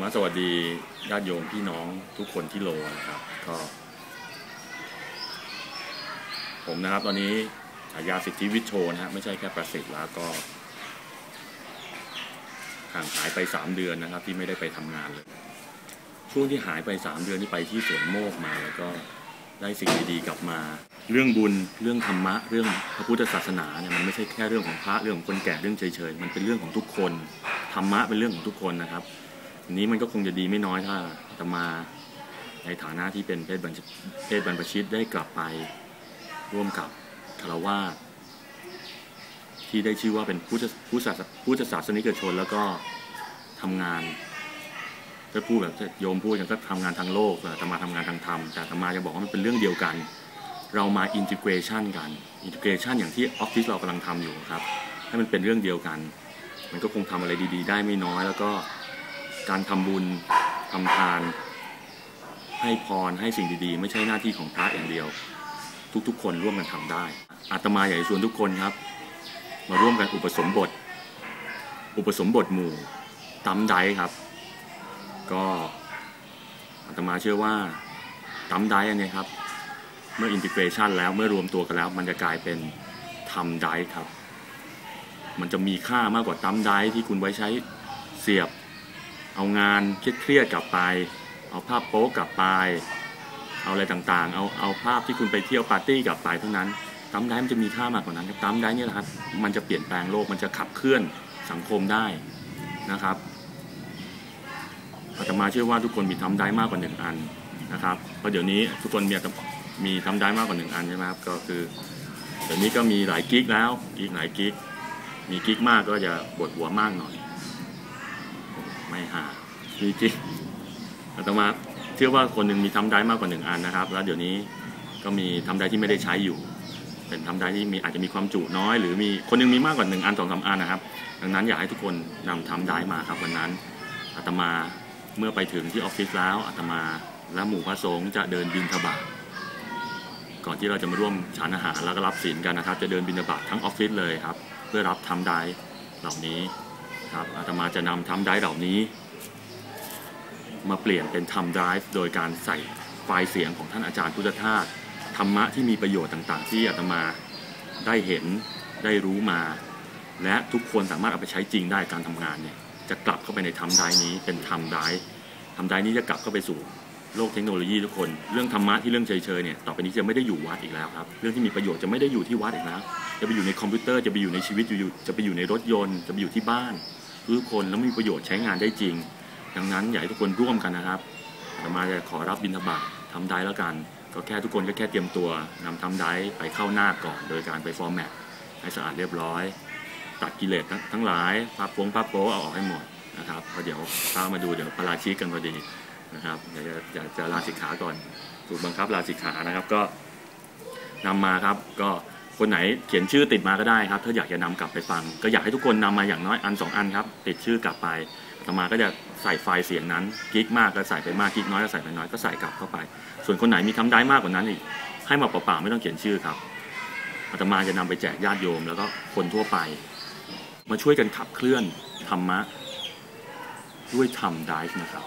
รมสวัสดีญาติโยมพี่น้องทุกคนที่โลนะครับก็ผมนะครับ ตอนนี้ฉายาสิทธิวิทโชนะฮะไม่ใช่แค่ประสิทธิ์แล้วก็ห่างหายไปสามเดือนนะครับ ที่ไม่ได้ไปทำงานเลย ช่วงที่หายไปสามเดือนที่ไปที่สวนโมกมาแล้วก็ได้สิ่งดีๆกลับมา เรื่องบุญเรื่องธรรมะ เรื่องพระพุทธศาสนาเนี่ยมันไม่ใช่แค่เรื่องของพระเรื่องของคนแก่เรื่องเฉยๆมันเป็นเรื่องของทุกคนธรรมะเป็นเรื่องของทุกคนนะครับ นี้มันก็คงจะดีไม่น้อยถ้าจะมาในฐานะที่เป็นเพศบรรพเพศบรรพชิตได้กลับไปร่วมกับคารวาสที่ได้ชื่อว่าเป็นผู้ผู้ศาสผู้ศาสนิกชนแล้วก็ทำงานถ้าพูดแบบโยมพูดอย่างก็ทำงานทางโลกแต่มาทำงานทางธรรมแต่ธรรมาจะบอกว่ามันเป็นเรื่องเดียวกัน เรามาอินทิเกรชันกันอินทิเกรชันอย่างที่ออฟฟิศเรากำลังทำอยู่ครับ ให้มันเป็นเรื่องเดียวกัน มันก็คงทำอะไรดี ๆ ได้ไม่น้อยแล้วก็ การทำบุญทำทาน ให้พรให้สิ่งดีๆ ไม่ใช่หน้าที่ของพระอย่างเดียว ทุกๆ คนร่วมกันทำได้อาตมาอยากจะชวนทุกคนครับ มาร่วมกันอุปสมบท อุปสมบทหมู่ตั้มไดครับ ก็อาตมาเชื่อว่าตั้มไดอันนี้ครับ เมื่ออินทิเกรชันแล้วเมื่อรวมตัวกันแล้ว มันจะกลายเป็นทำไดครับ มันจะมีค่ามากกว่าตั้มไดที่คุณไว้ใช้เสียบ เอางานเครียดๆกลับไป เอาภาพโป๊กลับไป เอาอะไรต่างๆ เอาเอาภาพที่คุณไปเที่ยวปาร์ตี้กลับไปเท่านั้นตั้มไดมันจะมีค่ามากกว่านั้นครับตั้มไดเนี่ยแหละครับ มันจะเปลี่ยนแปลงโลก มันจะขับเคลื่อนสังคมได้นะครับอาตมาเชื่อว่าทุกคนมีทำได้มากกว่าหนึ่งอันนะครับ เพราะเดี๋ยวนี้ทุกคนมีมีทำได้มากกว่าหนึ่งอันใช่ไหมครับ ก็คือเดี๋ยวนี้ก็มีหลายกิ๊กแล้วอีกหลายกิ๊ก มีกิ๊กมากก็จะปวดหัวมากหน่อย ไม่หามีกิ๊กอาตมาเชื่อว่าคนหนึ่งมีทำได้มากกว่าหนึ่งอันนะครับ แล้วเดี๋ยวนี้ก็มีทำได้ที่ไม่ได้ใช้อยู่ เป็นทำได้ที่มีอาจจะมีความจุน้อย หรือมีคนหนึงมีมากกว่าหนึ่งอันสองสามอันนะครับ ดังนั้นอยากให้ทุกคนนำทำได้มาครับวันนั้นอาตมาเมื่อไปถึงที่ออฟฟิศแล้วอาตมาและหมู่พระสงฆ์จะเดินบินทบาทก่อนที่เราจะมาร่วมฉันอาหารแล้วก็รับศีลกันนะครับ จะเดินบินทบาททั้งออฟฟิศเลยครับ เพื่อรับทำได้เหล่านี้ ครับอาตมาจะนำทำได้เหล่านี้ มาเปลี่ยนเป็นทำไดฟ์โดยการใส่ไฟล์เสียงของท่านอาจารย์พุทธทาสธรรมะที่มีประโยชน์ต่างๆ ที่อาตมาได้เห็นได้รู้มา และทุกคนสามารถเอาไปใช้จริงได้การทำงานเนี่ยจะกลับเข้าไปในทำได้นี้เป็นทำได้ทำได้นี้จะกลับเข้าไปสู่ โลกเทคโนโลยีทุกคน เรื่องธรรมะที่เรื่องเฉยๆเนี่ยต่อไปนี้จะไม่ได้อยู่วัดอีกแล้วครับ เรื่องที่มีประโยชน์จะไม่ได้อยู่ที่วัดอีกแล้วจะไปอยู่ในคอมพิวเตอร์จะไปอยู่ในชีวิตอยู่จะไปอยู่ในรถยนต์จะไปอยู่ที่บ้านทุกคนแล้วมีประโยชน์ใช้งานได้จริง ดังนั้นอยากให้ทุกคนร่วมกันนะครับอาตมาจะขอรับบิณฑบาตทำได้แล้วกัน ก็แค่ทุกคนก็แค่เตรียมตัวนำทำได้ไปเข้าหน้าก่อน โดยการไปฟอร์แมตให้สะอาดเรียบร้อย ตัดกิเลสทั้งหลายภาพโป้งภาพโป๊เอาออกให้หมดนะครับเพราะเดี๋ยวตามมาดูเดี๋ยวปราชิกกันพอดี นะครับเดี๋ยวจะจะจะลาสิกขาก่อนถูกบังคับลาสิกขานะครับก็นำมาครับก็คนไหนเขียนชื่อติดมาก็ได้ครับ ถ้าอยากจะนำกลับไปฟัง ก็อยากให้ทุกคนนำมาอย่างน้อยอันสองอันครับ ติดชื่อกลับไปอาตมาก็จะใส่ไฟล์เสียงนั้นกิ๊กมากก็ใส่ไปมากกิ๊กน้อยก็ใส่ไปน้อยก็ใส่กลับเข้าไป ส่วนคนไหนมีทำได้มากกว่านั้นอีกให้มาเปล่าๆไม่ต้องเขียนชื่อครับอาตมาจะนำไปแจกญาติโยม แล้วก็คนทั่วไป มาช่วยกันขับเคลื่อนธรรมะด้วยธรรมได้นะครับ